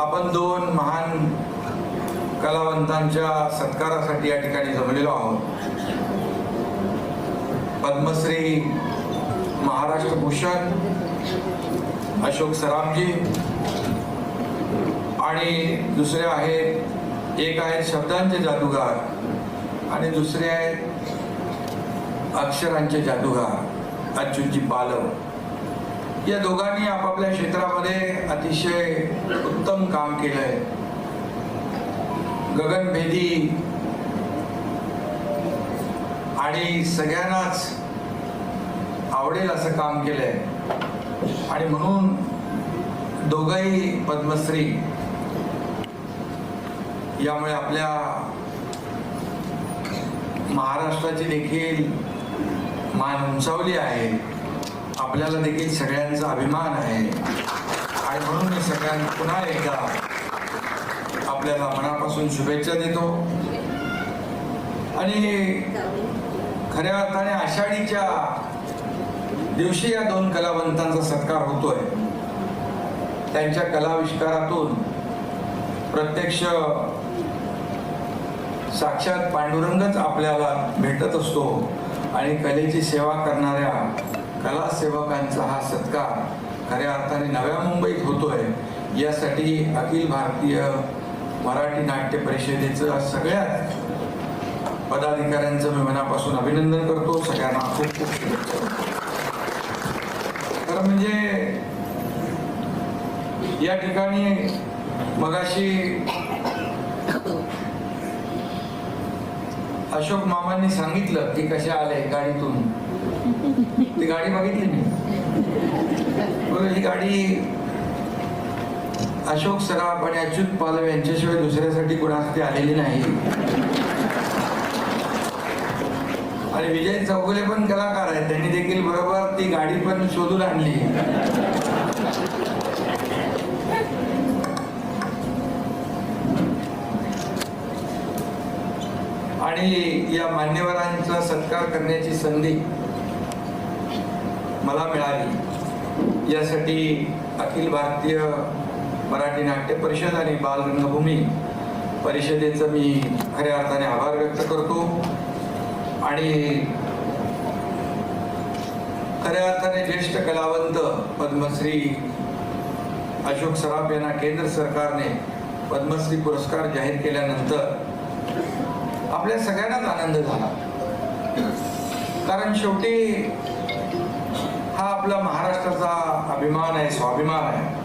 आपण दोन महान कलावंतांच्या सत्कारासाठी या ठिकाणी जमलेलो आहोत. पद्मश्री महाराष्ट्र भूषण अशोक सरामजी आणि दुसरे आहेत एक आहेत शब्दांचे जादूगार आणि दुसरे आहेत अक्षरांचे जादूगार अच्युतजी पालव या दोघांनी आपापल्या क्षेत्रामध्ये अतिशय उत्तम काम केलंय. गगनभेदी आणि सगळ्यांनाच आवडेल असं काम केलंय. आणि म्हणून दोघंही पद्मश्री यामुळे आपल्या महाराष्ट्राची देखील मान उंचावली आहे. आपल्याला देखील सगळ्यांचा अभिमान आहे. आणि म्हणून मी सगळ्यांना पुन्हा एकदा आपल्याला मनापासून शुभेच्छा देतो. आणि खऱ्या अर्थाने आषाढीच्या दिवशी या दोन कलावंतांचा सत्कार होतोय. त्यांच्या कलाविष्कारातून प्रत्यक्ष साक्षात पांडुरंगच आपल्याला भेटत असतो. आणि कलेची सेवा करणाऱ्या कलासेवकांचा हा सत्कार खऱ्या अर्थाने नव्या मुंबईत होतोय यासाठी अखिल भारतीय मराठी नाट्य परिषदेचं सगळ्यात पदाधिकाऱ्यांचं मी मनापासून अभिनंदन करतो. सगळ्यांना खूप खूप शुभेच्छा. खरं म्हणजे या ठिकाणी मगाशी अशोक मामांनी सांगितलं की कशा आले गाडीतून. ती गाडी बघितली मी. ही गाडी अशोक सराफ आणि अच्युत पालव यांच्याशिवाय दुसऱ्यासाठी कुणासाठी आलेली नाही. आणि विजय चौगुले पण कलाकार आहेत. त्यांनी देखील बरोबर ती गाडी पण शोधून आणली. आणि या मान्यवरांचा सत्कार करण्याची संधी मला मिळाली. यासाठी अखिल भारतीय मराठी नाट्य परिषद आणि बालरंगभूमी परिषदेचं मी खऱ्या अर्थाने आभार व्यक्त करतो. आणि खऱ्या अर्थाने ज्येष्ठ कलावंत पद्मश्री अशोक सराफ यांना केंद्र सरकारने पद्मश्री पुरस्कार जाहीर केल्यानंतर आपल्या सगळ्यांनाच आनंद झाला. कारण शेवटी हा आपला महाराष्ट्राचा अभिमान आहे स्वाभिमान आहे.